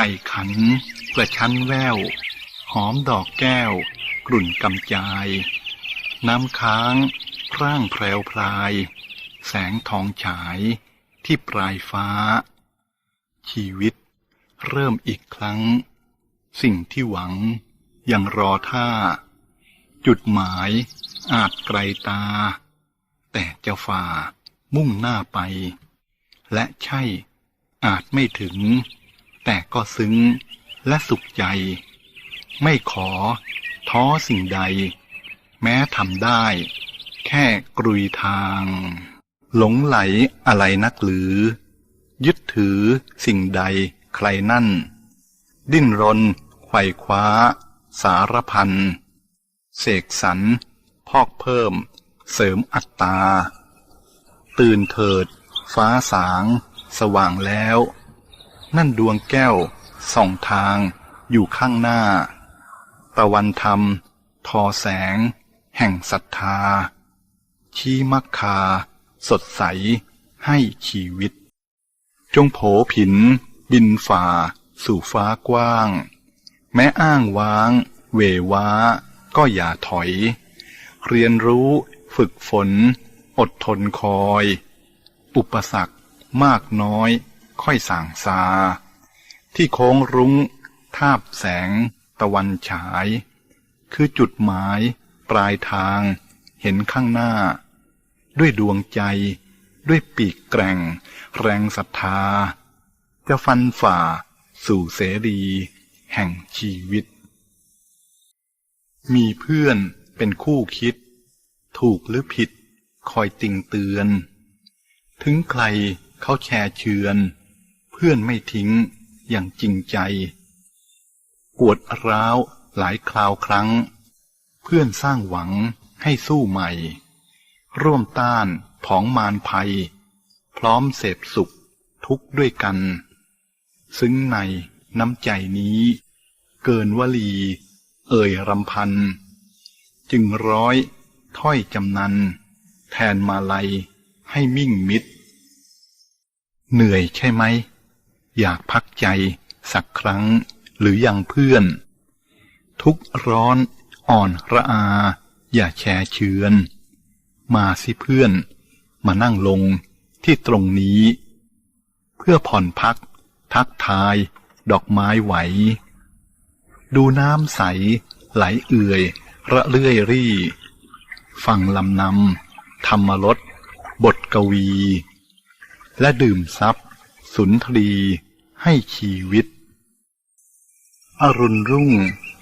ก่ขัน กระชั้นแวว หอมดอกแก้ว กลุ่นกำจาย น้ำค้างพร่างแพรวพราย แสงทองฉายที่ปลายฟ้า ชีวิตเริ่มอีกครั้ง สิ่งที่หวังยังรอท่า จุดหมายอาจไกลตา แต่จะฝ่ามุ่งหน้าไป และใช่อาจไม่ถึง แต่ก็ซึ้งและสุขใจ ไม่ขอ ท้อสิ่งใด แม้ทำได้ แค่กรุยทาง หลงไหลอะไรนักหรือ ยึดถือสิ่งใดใครนั่น ดิ้นรนไขว่คว้า สารพันเสกสรรพอกเพิ่ม เสริมอัตตา ตื่นเถิด ฟ้าสาง สว่างแล้ว นั่นดวงแก้ว ส่องทาง อยู่ข้างหน้า ตะวันธรรม ทอแสง แห่งศรัทธา ชี้มักคา สดใส ให้ชีวิต จงโผผิน บินฝ่า สู่ฟ้ากว้าง แม้อ้างว้าง เวว้า ก็อย่าถอย เรียนรู้ฝึกฝน อดทนคอย อุปสรรคมากน้อย ค่อยสั่งซา ที่โค้งรุ้ง ทาบแสง ตะวันฉาย คือจุดหมาย ปลายทาง เห็นข้างหน้า ด้วยดวงใจ ด้วยปีกแกร่ง แรงศรัทธา จะฟันฝ่า สู่เสรี แห่งชีวิต มีเพื่อนเป็นคู่คิด ถูกหรือผิด คอยติงเตือน ถึงใครเขาแชร์เชือน พื่อนไม่ทิ้ง อย่างจริงใจ ปวดร้าวหลายคราวครั้ง เพื่อนสร้างหวังให้สู้ใหม่ ร่วมต้านผองมารภัย พร้อมเสพสุขทุกข์ด้วยกัน ซึ้งในน้ำใจนี้ เกินวลี เอ่ยรำพัน จึงร้อยถ้อยจำนัน แทนมาลัยให้มิ่งมิด เหนื่อยใช่ไหม อยากพักใจ สักครั้ง หรือยังเพื่อน ทุกข์ร้อนอ่อนระอา อย่าแชร์เชือน มาสิเพื่อน มานั่งลงที่ตรงนี้ เพื่อผ่อนพัก ทักทาย ดอกไม้ไหว ดูน้ำใส ไหลเอื่อย ระเลื่อยรี่ ฟังลำนำธรรมรสบทกวี และดื่มซับสุนทรี ให้ชีวิต อรุณรุ่ง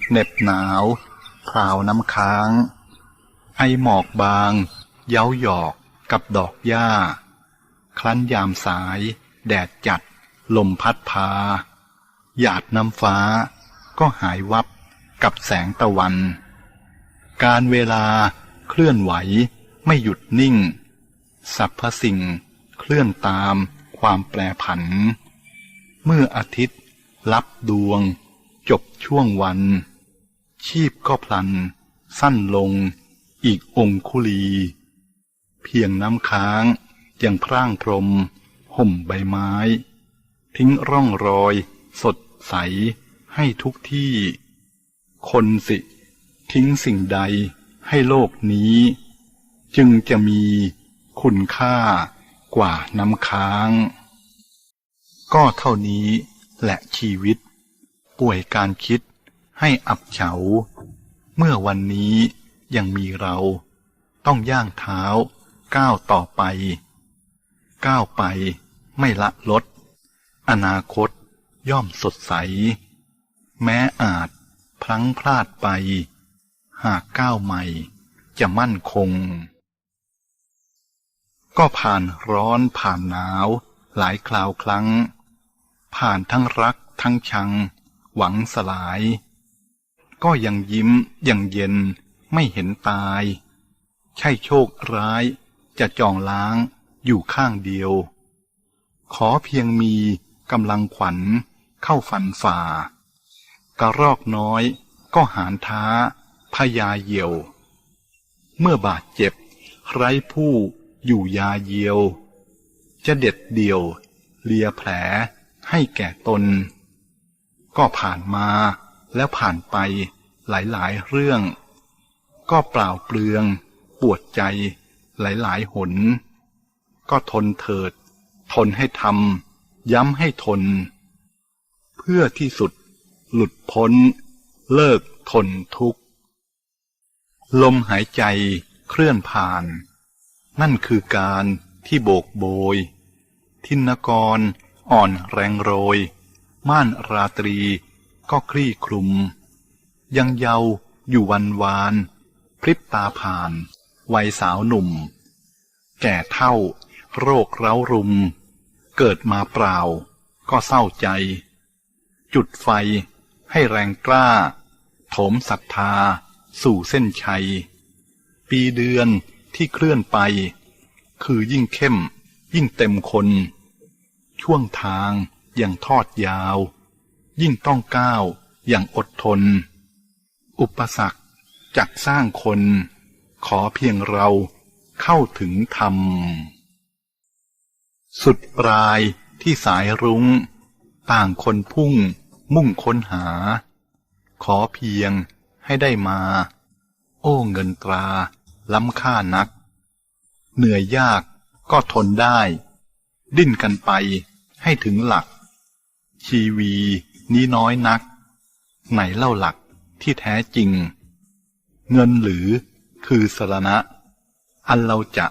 เหน็บหนาวพราวน้ำค้าง ไอหมอกบาง เย้าหยอกกับดอกหญ้า คลั้นยามสาย แดดจัด ลมพัดพา หยาดน้ำฟ้า ก็หายวับกับแสงตะวัน การเวลาเคลื่อนไหวไม่หยุดนิ่งสรรพสิ่งเคลื่อนตามความแปรผัน เมื่ออาทิตย์ รับดวง จบช่วงวัน ชีพก็พลัน สั้นลง อีกองคุลี เพียงน้ำค้างยังพร่างพรม ห่มใบไม้ ทิ้งร่องรอย สดใส ให้ทุกที่ คนสิ ทิ้งสิ่งใดให้โลกนี้ จึงจะมีคุณค่ากว่าน้ำค้าง ก็เท่านี้แหละชีวิต ป่วยการคิดให้อับเฉา เมื่อวันนี้ยังมีเราต้องย่างเท้า ก้าวต่อไป ก้าวไปไม่ละลด อนาคตย่อมสดใส แม้อาจพลั้งพลาดไป หากก้าวใหม่จะมั่นคง ก็ผ่านร้อนผ่านหนาวหลายคราวครั้ง ผ่านทั้งรักทั้งชัง หวังสลาย ก็ยังยิ้มยังเย็นไม่เห็นตาย ใช่โชคร้ายจะจองล้างอยู่ข้างเดียว ขอเพียงมีกำลังขวัญเข้าฝันฝ่า กระรอกน้อยก็หานท้าพยาเหี่ยว เมื่อบาดเจ็บ ไร้ผู้อยู่ยาเยียว จะเด็ดเดี่ยว เลียแผล ให้แก่ตน ก็ผ่านมาแล้วผ่านไปหลายๆเรื่อง ก็เปล่าเปลือง ปวดใจหลายๆหน ก็ทนเถิด ทนให้ทำย้ำให้ทน เพื่อที่สุดหลุดพ้น เลิกทนทุกข์ ลมหายใจเคลื่อนผ่าน นั่นคือการที่โบกโบย ทินกร อ่อนแรงโรย ม่านราตรีก็คลี่คลุม ยังเยาอยู่วันวาน พริบตาผ่าน วัยสาวหนุ่ม แก่เท่า โรคเร้ารุม เกิดมาเปล่า ก็เศร้าใจ จุดไฟให้แรงกล้า โถมศรัทธา สู่เส้นชัย ปีเดือนที่เคลื่อนไป คือยิ่งเข้ม ยิ่งเต็มคน ช่วงทางอย่างทอดยาว ยิ่งต้องก้าวอย่างอดทน อุปสรรคจักสร้างคน ขอเพียงเราเข้าถึงธรรม สุดปลายที่สายรุง้ง ต่างคนพุ่งมุ่งค้นหา ขอเพียงให้ได้มา โอ้เงินตรา ล้ำค่านัก เหนื่อยยากก็ทนได้ ดิ้นกันไป ให้ถึงหลัก ชีวีนี้น้อยนัก ไหนเล่าหลักที่แท้จริง เงินหรือคือสรณะ อันเราจะ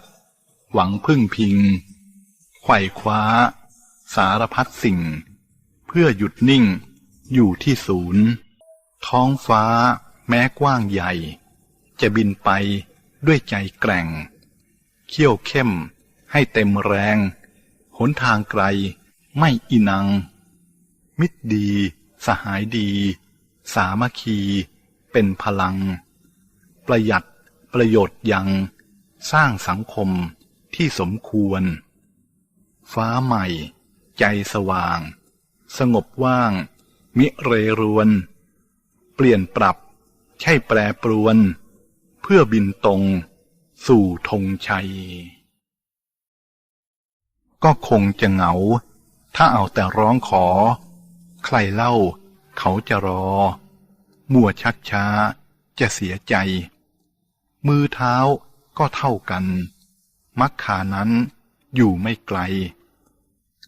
หวังพึ่งพิงไขว่คว้า สารพัดสิ่ง เพื่อหยุดนิ่งอยู่ที่ศูนย์ ท้องฟ้าแม้กว้างใหญ่ จะบินไปด้วยใจแกร่ง เขี้ยวเข้มให้เต็มแรง หนทางไกล ไม่อินัง มิตรดี สหายดี สามัคคี เป็นพลัง ประหยัดประโยชน์ยัง สร้างสังคมที่สมควร ฟ้าใหม่ ใจสว่าง สงบว่าง มิเรรวน เปลี่ยนปรับ ใช่แปรปรวน เพื่อบินตรง สู่ธงชัย ก็คงจะเหงา ถ้าเอาแต่ร้องขอ ใครเล่า เขาจะรอ มัวชักช้า จะเสียใจ มือเท้าก็เท่ากัน มักขานั้นอยู่ไม่ไกล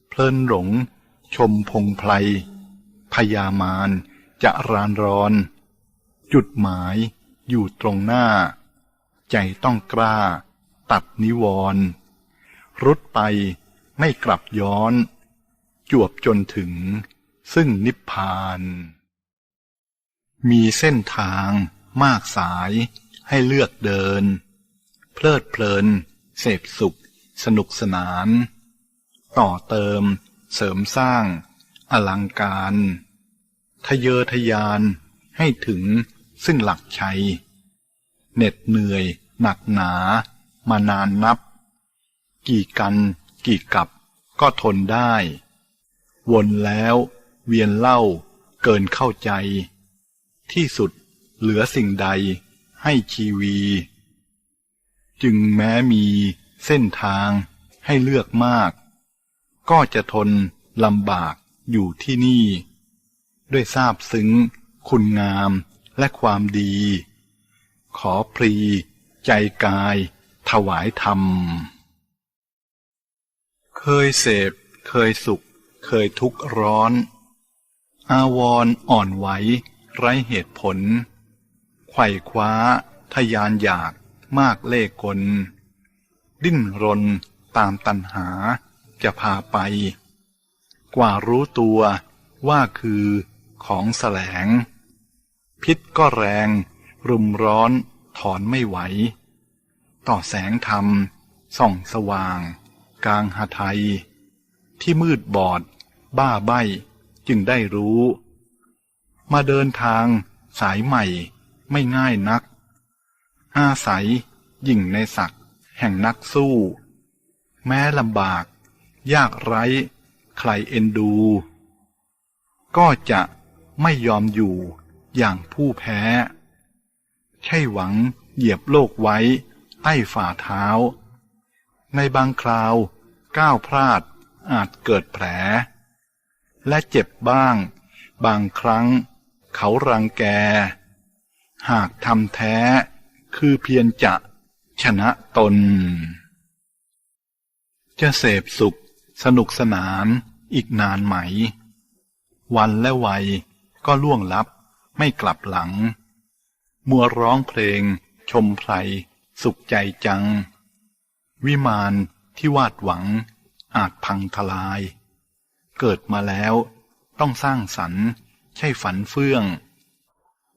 เพลินหลง ชมพงไพรพยามารจะรานรอน จุดหมายอยู่ตรงหน้า ใจต้องกล้า ตัดนิวรณ์รุดไปไม่กลับย้อน จวบจนถึง ซึ่งนิพพาน มีเส้นทางมากสายให้เลือกเดิน เพลิดเพลิน เสพสุข สนุกสนาน ต่อเติม เสริมสร้าง อลังการ ทะเยอทะยานให้ถึงซึ่งหลักชัย เหน็ดเหนื่อย หนักหนามานานนับ กี่กัน กี่กับก็ทนได้ วนแล้วเวียนเล่าเกินเข้าใจ ที่สุดเหลือสิ่งใดให้ชีวี จึงแม้มีเส้นทางให้เลือกมาก ก็จะทนลำบากอยู่ที่นี่ ด้วยทราบซึ้ง คุณงามและความดี ขอพรีใจกายถวายธรรม เคยเสพเคยสุข เคยทุกข์ร้อน อาวรอ่อนไหว ไร้เหตุผล ไขว่คว้า ทยานอยาก มากเล่กล ดิ้นรนตามตัณหาจะพาไป กว่ารู้ตัวว่าคือของแสลง พิษก็แรง รุมร้อนถอนไม่ไหว ต่อแสงธรรม ส่องสว่าง กลางหาไทย ที่มืดบอด บ้าใบจึงได้รู้ มาเดินทาง สายใหม่ ไม่ง่ายนัก อาศัยยิ่งในศักดิ์แห่งนักสู้ แม้ลำบาก ยากไร้ ใครเอ็นดู ก็จะไม่ยอมอยู่อย่างผู้แพ้ ใช่หวังเหยียบโลกไว้ใต้ฝ่าเท้า ในบางคราวก้าวพลาด อาจเกิดแผล และเจ็บบ้าง บางครั้ง เขารังแก หากทำแท้ คือเพียงจะชนะตน จะเสพสุข สนุกสนานอีกนานไหม วันและวัยก็ล่วงลับไม่กลับหลัง มัวร้องเพลง ชมไพรสุขใจจัง วิมานที่วาดหวัง อาจพังทลาย เกิดมาแล้วต้องสร้างสรรค์ใช่ฝันเฟื่อง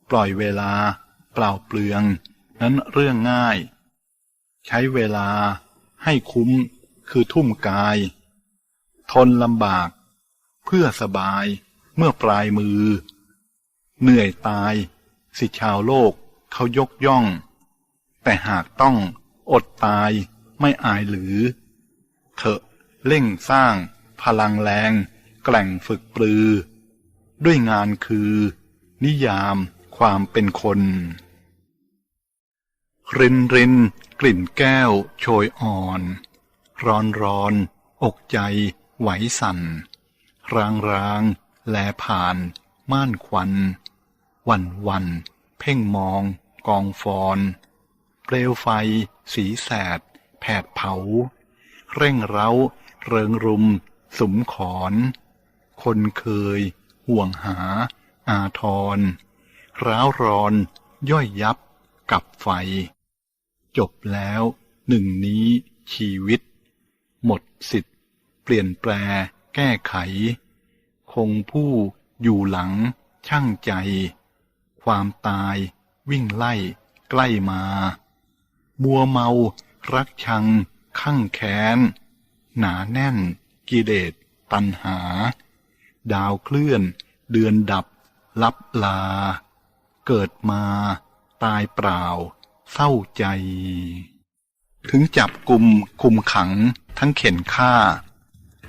ปล่อยเวลาเปล่าเปลือง นั้นเรื่องง่าย ใช้เวลาให้คุ้มคือทุ่มกาย ทนลำบาก เพื่อสบายเมื่อปลายมือ เหนื่อยตาย สิชาวโลกเขายกย่อง แต่หากต้องอดตายไม่อายหรือ เถอะ เร่งสร้าง พลังแรง แกล่งฝึกปลือ ด้วยงานคือ นิยามความเป็นคนรินรินกลิ่นแก้ว โชยอ่อน ร้อนร้อน อกใจ ไหวสั่น รางราง แลผ่าน ม่านควัน วันวัน เพ่งมอง กองฟอน เปลวไฟ สีแสด แผดเผา เร่งเร้า เริงรุม สุมขอน คนเคย ห่วงหา อาทร ร้าวรอน ย่อยยับ กับไฟ จบแล้วหนึ่งนี้ชีวิต หมดสิทธิ์ เปลี่ยนแปล แก้ไข คงผู้อยู่หลัง ช่างใจ ความตายวิ่งไล่ ใกล้มา มัวเมา รักชัง ข้างแค้น หนาแน่น กิเลสตัณหา ดาวเคลื่อน เดือนดับ ลับลา เกิดมา ตายเปล่า เศร้าใจ ถึงจับกลุ่มคุมขังทั้งเข็นฆ่า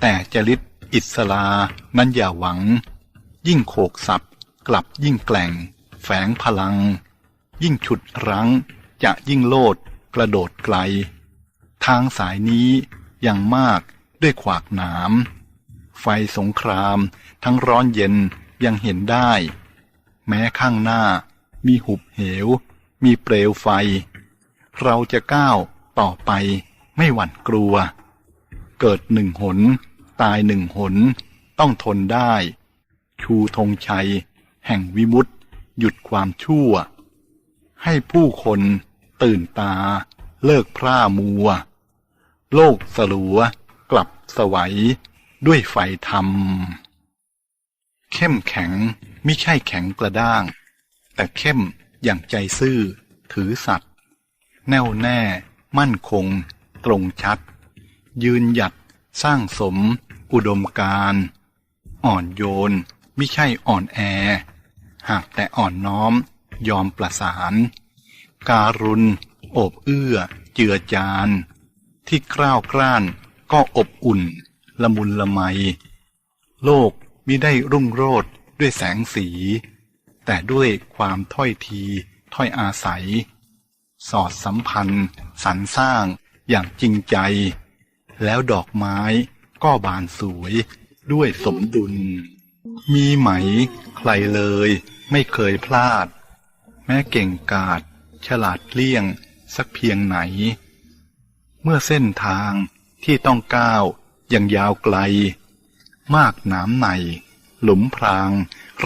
แต่จริตอิสลานั้นอย่าหวัง ยิ่งโขกสับกลับยิ่งแกล่ง แฝงพลัง ยิ่งฉุดรั้งจะยิ่งโลดกระโดดไกล ทางสายนี้ อยังมากด้วยขวากหนาม ไฟสงคราม ทั้งร้อนเย็นยังเห็นได้ แม้ข้างหน้ามีหุบเหว มีเปลวไฟ เราจะก้าวต่อไปไม่หวั่นกลัว เกิดหนึ่งหน ตายหนึ่งหน ต้องทนได้ ชูธงชัย แห่งวิมุตติหยุดความชั่ว ให้ผู้คนตื่นตาเลิกพร่ามัว โลกสลัว กลับสวัย ด้วยไฟธรรม เข้มแข็งไม่ใช่แข็งกระด้าง แต่เข้มอย่างใจซื่อ ถือสัตว์แน่วแน่ มั่นคง ตรงชัด ยืนหยัดสร้างสม อุดมการ อ่อนโยนไม่ใช่อ่อนแอ หากแต่อ่อนน้อม ยอมประสาน การุณ โอบเอื้อ เจือจาน ที่กล้าวกล้านก็อบอุ่น ละมุนละไม โลกมิได้รุ่งโรจน์ด้วยแสงสี แต่ด้วยความถ้อยที ถ้อยอาศัย สอดสัมพันธ์ สรรสร้างอย่างจริงใจ แล้วดอกไม้ก็บานสวยด้วยสมดุล มีไหมใครเลยไม่เคยพลาด แม้เก่งกาจฉลาดเลี่ยงสักเพียงไหน เมื่อเส้นทางที่ต้องก้าวยังยาวไกล มากหนามในหลุมพราง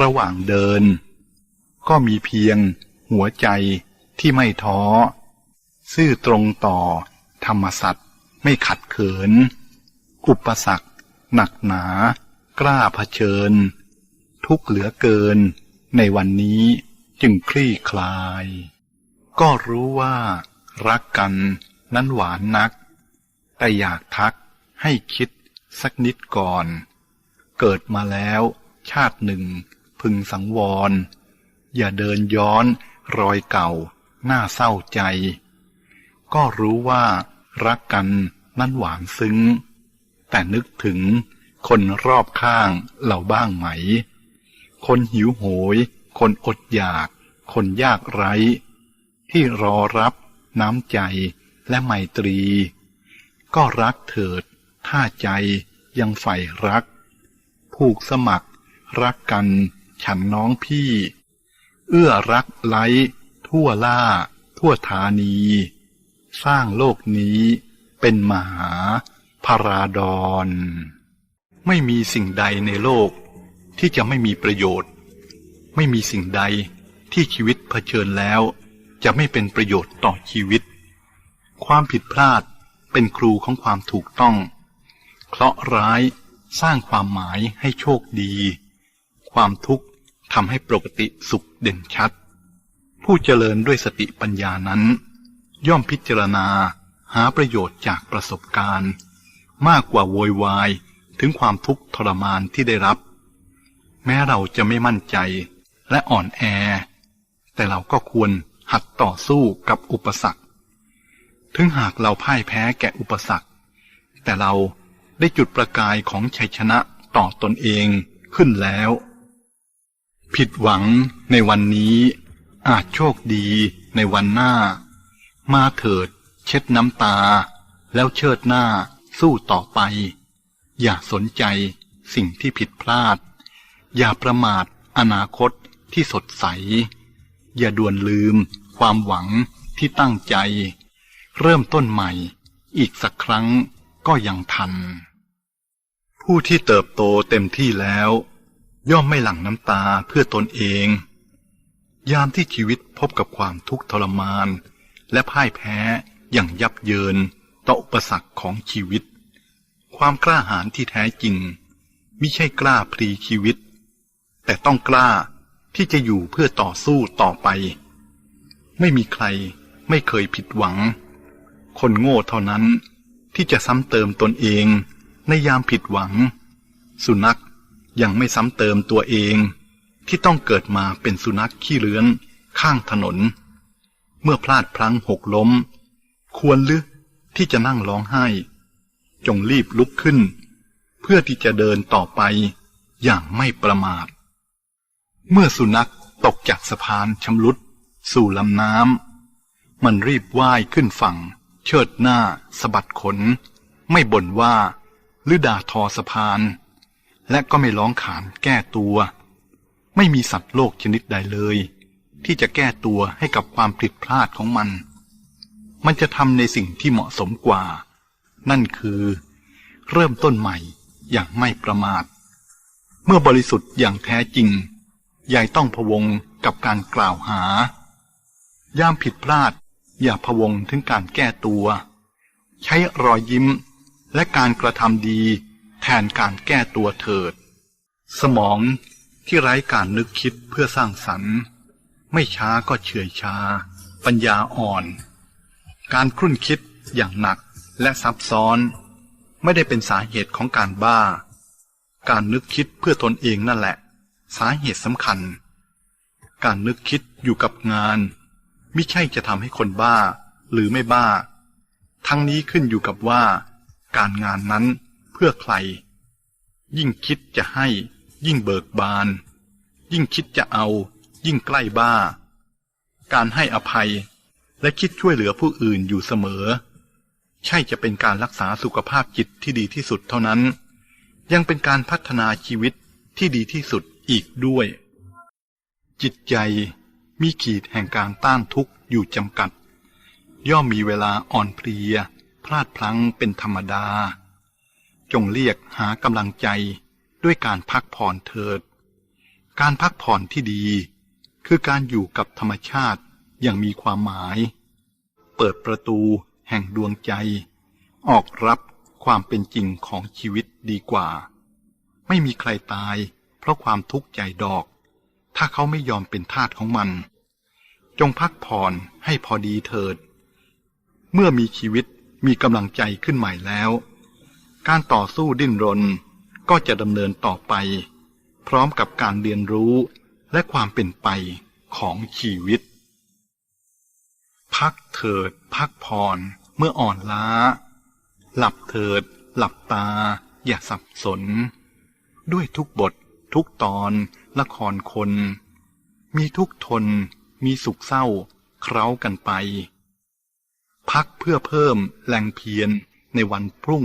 ระหว่างเดิน ก็มีเพียงหัวใจที่ไม่ท้อ ซื่อตรงต่อธรรมสัตว์ไม่ขัดเขิน อุปสรรคหนักหนา กล้าเผชิญ ทุกเหลือเกิน ในวันนี้จึงคลี่คลาย ก็รู้ว่ารักกัน นั้นหวานนัก แต่อยากทักให้คิดสักนิดก่อน เกิดมาแล้วชาติหนึ่งพึงสังวร อย่าเดินย้อนรอยเก่าหน้าเศร้าใจ ก็รู้ว่ารักกันนั้นหวานซึ้ง แต่นึกถึงคนรอบข้างเราบ้างไหม คนหิวโหย คนอดอยาก คนยากไร้ ที่รอรับน้ำใจ และไมตรี ก็รักเถิด ถ้าใจยังใฝ่รัก ผูกสมัคร รักกัน ฉันน้องพี่ เอื้อรักไล้ทั่วล่า ทั่วธานี สร้างโลกนี้เป็นมหาพาราดอนไม่มีสิ่งใดในโลกที่จะไม่มีประโยชน์ ไม่มีสิ่งใดที่ชีวิตเผชิญแล้ว จะไม่เป็นประโยชน์ต่อชีวิต ความผิดพลาดเป็นครูของความถูกต้อง เคราะห์ร้ายสร้างความหมายให้โชคดี ความทุกข์ทำให้ปกติสุขเด่นชัด ผู้เจริญด้วยสติปัญญานั้น ย่อมพิจารณาหาประโยชน์จากประสบการณ์ มากกว่าโวยวายถึงความทุกข์ทรมานที่ได้รับ แม้เราจะไม่มั่นใจและอ่อนแอ แต่เราก็ควรหัดต่อสู้กับอุปสรรค ถึงหากเราพ่ายแพ้แก่อุปสรรค แต่เราได้จุดประกายของชัยชนะต่อตนเองขึ้นแล้ว ผิดหวังในวันนี้อาจโชคดีในวันหน้า มาเถิดเช็ดน้ำตา แล้วเชิดหน้าสู้ต่อไป อย่าสนใจสิ่งที่ผิดพลาด อย่าประมาทอนาคตที่สดใส อย่าด่วนลืมความหวังที่ตั้งใจ เริ่มต้นใหม่ อีกสักครั้งก็ยังทัน ผู้ที่เติบโตเต็มที่แล้ว ย่อมไม่หลั่งน้ำตาเพื่อตนเอง ยามที่ชีวิตพบกับความทุกข์ทรมาน และพ่ายแพ้อย่างยับเยินต่ออุปสรรคของชีวิต ความกล้าหาญที่แท้จริงไม่ใช่กล้าพลีชีวิต แต่ต้องกล้าที่จะอยู่เพื่อต่อสู้ต่อไป ไม่มีใครไม่เคยผิดหวัง คนโง่เท่านั้น ที่จะซ้ำเติมตนเองในยามผิดหวัง สุนัขยังไม่ซ้ำเติมตัวเอง ที่ต้องเกิดมาเป็นสุนัขขี้เลื้อน ข้างถนน เมื่อพลาดพลั้งหกล้ม ควรหรือที่จะนั่งร้องไห้ จงรีบลุกขึ้น เพื่อที่จะเดินต่อไปอย่างไม่ประมาท เมื่อสุนัขตกจากสะพานชำรุด สู่ลำน้ำมันรีบว่ายขึ้นฝั่ง เชิดหน้าสะบัดขน ไม่บ่นว่าหรือด่าทอสะพาน และก็ไม่ร้องขานแก้ตัว ไม่มีสัตว์โลกชนิดใดเลย ที่จะแก้ตัวให้กับความผิดพลาดของมัน มันจะทำในสิ่งที่เหมาะสมกว่า นั่นคือ เริ่มต้นใหม่อย่างไม่ประมาท เมื่อบริสุทธิ์อย่างแท้จริงยายต้องพวงกับการกล่าวหา ย่ามผิดพลาด อย่าพวงถึงการแก้ตัว ใช้รอยยิ้มและการกระทำดีแทนการแก้ตัวเถิด สมองที่ไร้การนึกคิดเพื่อสร้างสรรค์ ไม่ช้าก็เฉื่อยชา ปัญญาอ่อน การครุ่นคิดอย่างหนักและซับซ้อน ไม่ได้เป็นสาเหตุของการบ้า การนึกคิดเพื่อตนเองนั่นแหละ สาเหตุสำคัญ การนึกคิดอยู่กับงาน ม่ใช่จะทำให้คนบ้า หรือไม่บ้า ทั้งนี้ขึ้นอยู่กับว่า การงานนั้นเพื่อใคร ยิ่งคิดจะให้ ยิ่งเบิกบาน ยิ่งคิดจะเอา ยิ่งใกล้บ้า การให้อภัยและคิดช่วยเหลือผู้อื่นอยู่เสมอ ใช่จะเป็นการรักษาสุขภาพจิตที่ดีที่สุดเท่านั้น ยังเป็นการพัฒนาชีวิตที่ดีที่สุดอีกด้วย จิตใจ มีขีดแห่งการต้านทุกข์อยู่จำกัด ย่อมมีเวลาอ่อนเพลีย พลาดพลั้งเป็นธรรมดา จงเรียกหากำลังใจด้วยการพักผ่อนเถิด การพักผ่อนที่ดี คือการอยู่กับธรรมชาติอย่างมีความหมาย เปิดประตูแห่งดวงใจ ออกรับความเป็นจริงของชีวิตดีกว่า ไม่มีใครตายเพราะความทุกข์ใจดอก ถ้าเขาไม่ยอมเป็นทาสของมัน จงพักผ่อนให้พอดีเถิด เมื่อมีชีวิตมีกำลังใจขึ้นใหม่แล้ว การต่อสู้ดิ้นรนก็จะดำเนินต่อไป พร้อมกับการเรียนรู้และความเป็นไปของชีวิต พักเถิด พักผ่อนเมื่ออ่อนล้า หลับเถิด หลับตา อย่าสับสน ด้วยทุกบท ทุกตอนละครคน มีทุกทน มีสุขเศร้า เคล้ากันไป พักเพื่อเพิ่มแรงเพียรในวันพรุ่ง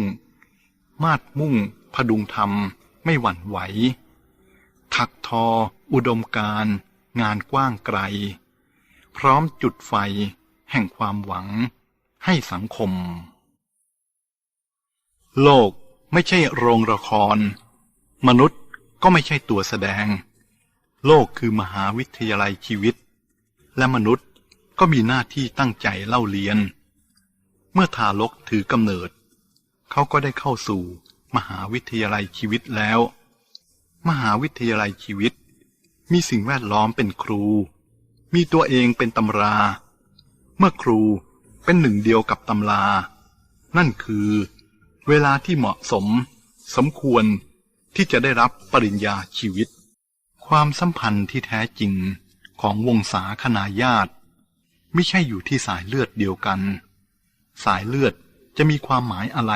มาดมุ่ง พดุงธรรมไม่หวั่นไหว ถักทอ อุดมการงานกว้างไกล พร้อมจุดไฟแห่งความหวังให้สังคม โลกไม่ใช่โรงละคร มนุษย์ ก็ไม่ใช่ตัวแสดง โลกคือมหาวิทยาลัยชีวิต และมนุษย์ก็มีหน้าที่ตั้งใจเล่าเรียน เมื่อทารกถือกำเนิด เขาก็ได้เข้าสู่มหาวิทยาลัยชีวิตแล้ว มหาวิทยาลัยชีวิต มีสิ่งแวดล้อมเป็นครู มีตัวเองเป็นตำรา เมื่อครูเป็นหนึ่งเดียวกับตำรา นั่นคือ เวลาที่เหมาะสม สมควร ที่จะได้รับปริญญาชีวิต ความสัมพันธ์ที่แท้จริงของวงศาคณาญาติไม่ใช่อยู่ที่สายเลือดเดียวกัน สายเลือดจะมีความหมายอะไร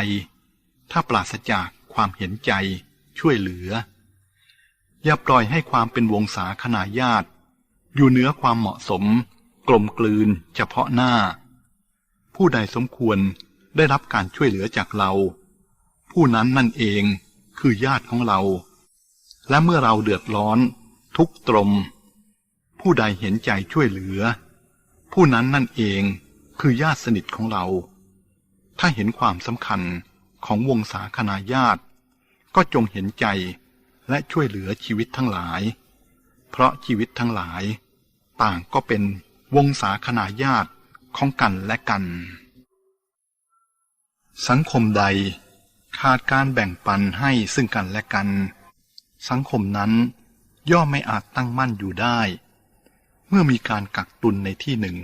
ถ้าปราศจากความเห็นใจช่วยเหลือ อย่าปล่อยให้ความเป็นวงศาคณาญาติ อยู่เหนือความเหมาะสม กลมกลืนเฉพาะหน้า ผู้ใดสมควรได้รับการช่วยเหลือจากเรา ผู้นั้นนั่นเอง คือญาติของเรา และเมื่อเราเดือดร้อน ทุกตรม ผู้ใดเห็นใจช่วยเหลือ ผู้นั้นนั่นเองคือญาติสนิทของเรา ถ้าเห็นความสำคัญของวงศาคณาญาติ ก็จงเห็นใจและช่วยเหลือชีวิตทั้งหลาย เพราะชีวิตทั้งหลาย ต่างก็เป็นวงศาคณาญาติของกันและกัน สังคมใด ขาดการแบ่งปันให้ซึ่งกันและกัน สังคมนั้นย่อมไม่อาจตั้งมั่นอยู่ได้ เมื่อมีการกักตุนในที่หนึ่ง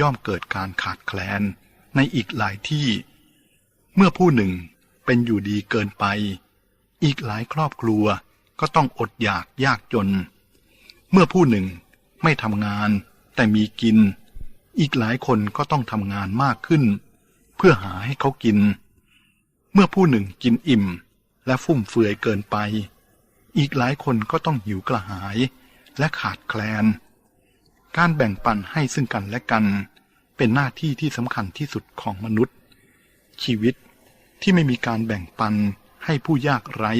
ย่อมเกิดการขาดแคลนในอีกหลายที่ เมื่อผู้หนึ่งเป็นอยู่ดีเกินไป อีกหลายครอบครัวก็ต้องอดอยากยากจน เมื่อผู้หนึ่งไม่ทำงานแต่มีกิน อีกหลายคนก็ต้องทำงานมากขึ้น เพื่อหาให้เขากิน เมื่อผู้หนึ่งกินอิ่มและฟุ่มเฟือยเกินไป อีกหลายคนก็ต้องหิวกระหายและขาดแคลน การแบ่งปันให้ซึ่งกันและกัน เป็นหน้าที่ที่สำคัญที่สุดของมนุษย์ ชีวิตที่ไม่มีการแบ่งปันให้ผู้ยากไร้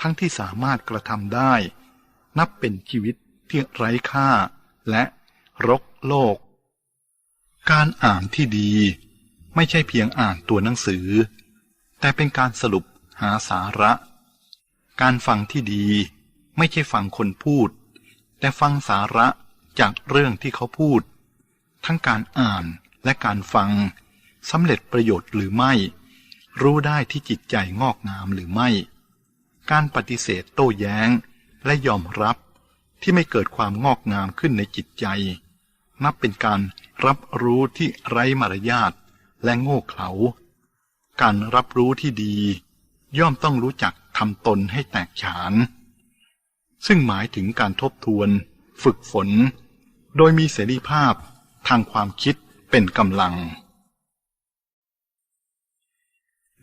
ทั้งที่สามารถกระทำได้ นับเป็นชีวิตที่ไร้ค่าและรกโลก การอ่านที่ดีไม่ใช่เพียงอ่านตัวหนังสือ แต่เป็นการสรุปหาสาระ การฟังที่ดีไม่ใช่ฟังคนพูด แต่ฟังสาระจากเรื่องที่เขาพูด ทั้งการอ่านและการฟังสำเร็จประโยชน์หรือไม่ รู้ได้ที่จิตใจงอกงามหรือไม่ การปฏิเสธโต้แย้งและยอมรับที่ไม่เกิดความงอกงามขึ้นในจิตใจ นับเป็นการรับรู้ที่ไร้มารยาทและโง่เขลา การรับรู้ที่ดี ย่อมต้องรู้จักทำตนให้แตกฉาน ซึ่งหมายถึงการทบทวน ฝึกฝน โดยมีเสรีภาพทางความคิดเป็นกำลัง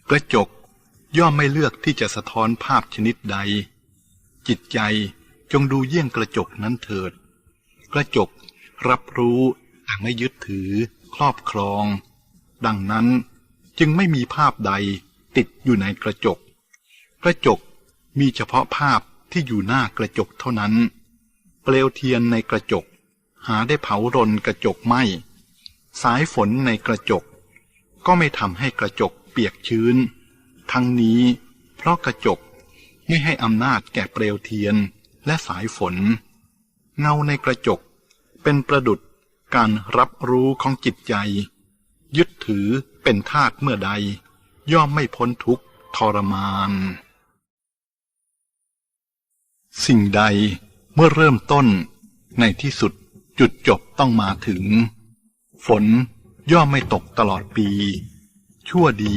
กระจกย่อมไม่เลือกที่จะสะท้อนภาพชนิดใด จิตใจจงดูเยี่ยงกระจกนั้นเถิด กระจกรับรู้แต่ไม่ยึดถือ ครอบครอง ดังนั้น จึงไม่มีภาพใดติดอยู่ในกระจก กระจกมีเฉพาะภาพที่อยู่หน้ากระจกเท่านั้น เปลวเทียนในกระจก หาได้เผารนกระจกไหมสายฝนในกระจก ก็ไม่ทำให้กระจกเปียกชื้น ทั้งนี้เพราะกระจกไม่ให้อำนาจแก่เปลวเทียนและสายฝน เงาในกระจกเป็นประดุดการรับรู้ของจิตใจ ยึดถือ เป็นธาตุเมื่อใด ย่อมไม่พ้นทุกข์ทรมาน สิ่งใดเมื่อเริ่มต้นในที่สุดจุดจบต้องมาถึง ฝนย่อมไม่ตกตลอดปี ชั่วดี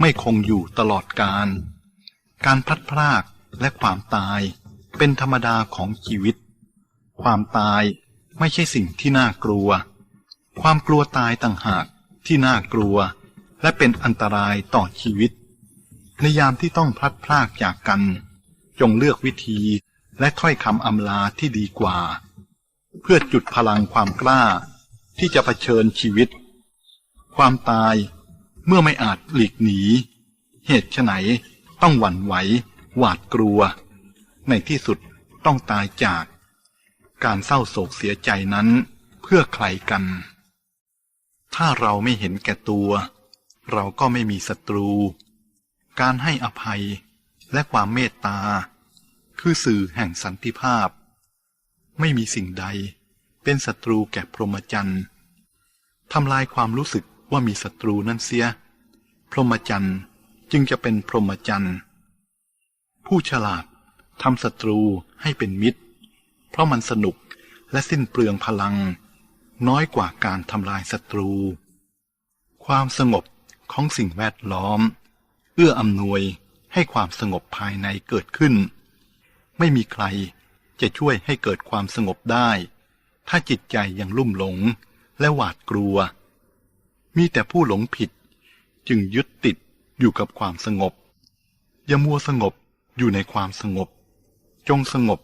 ไม่คงอยู่ตลอดกาลการพลัดพรากและความตายเป็นธรรมดาของชีวิต ความตายไม่ใช่สิ่งที่น่ากลัว ความกลัวตายต่างหาก ที่น่ากลัว และเป็นอันตรายต่อชีวิต ในยามที่ต้องพลัดพรากจากกัน จงเลือกวิธีและถ้อยคำอำลาที่ดีกว่า เพื่อจุดพลังความกล้าที่จะะเผชิญชีวิต ความตายเมื่อไม่อาจหลีกหนี เหตุไฉนต้องหวั่นไหว หวาดกลัว ในที่สุดต้องตายจาก การเศร้าโศกเสียใจนั้นเพื่อใครกัน ถ้าเราไม่เห็นแก่ตัว เราก็ไม่มีศัตรู การให้อภัยและความเมตตา คือสื่อแห่งสันติภาพ ไม่มีสิ่งใดเป็นศัตรูแก่พรหมจรรย์ทำลายความรู้สึกว่ามีศัตรูนั้นเสีย พรหมจรรย์จึงจะเป็นพรหมจรรย์ผู้ฉลาดทำศัตรูให้เป็นมิตร เพราะมันสนุกและสิ้นเปลืองพลัง น้อยกว่าการทำลายศัตรู ความสงบของสิ่งแวดล้อม เอื้ออำนวยให้ความสงบภายในเกิดขึ้น ไม่มีใครจะช่วยให้เกิดความสงบได้ ถ้าจิตใจยังลุ่มหลงและหวาดกลัว มีแต่ผู้หลงผิดจึงยึดติดอยู่กับความสงบ อย่ามัวสงบอยู่ในความสงบ จงสงบ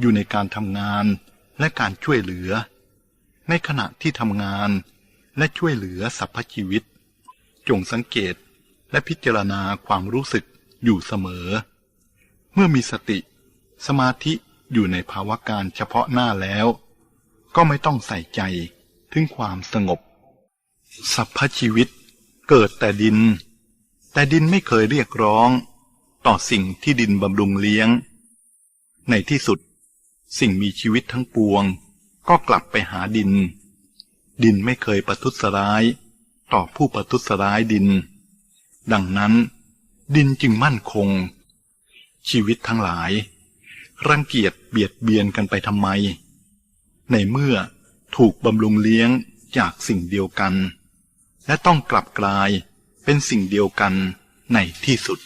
อยู่ในการทำงานและการช่วยเหลือ ในขณะที่ทำงาน และช่วยเหลือสรรพชีวิต จงสังเกตและพิจารณาความรู้สึกอยู่เสมอ เมื่อมีสติ สมาธิอยู่ในภาวะการเฉพาะหน้าแล้ว ก็ไม่ต้องใส่ใจถึงความสงบสรรพชีวิตเกิดแต่ดิน แต่ดินไม่เคยเรียกร้อง ต่อสิ่งที่ดินบำรุงเลี้ยง ในที่สุด สิ่งมีชีวิตทั้งปวง ก็กลับไปหาดิน ดินไม่เคยประทุษร้าย ต่อผู้ประทุษร้ายดิน ดังนั้น ดินจึงมั่นคง ชีวิตทั้งหลาย รังเกียจเบียดเบียนกันไปทำไม ในเมื่อถูกบำรุงเลี้ยงจากสิ่งเดียวกัน และต้องกลับกลายเป็นสิ่งเดียวกันในที่สุด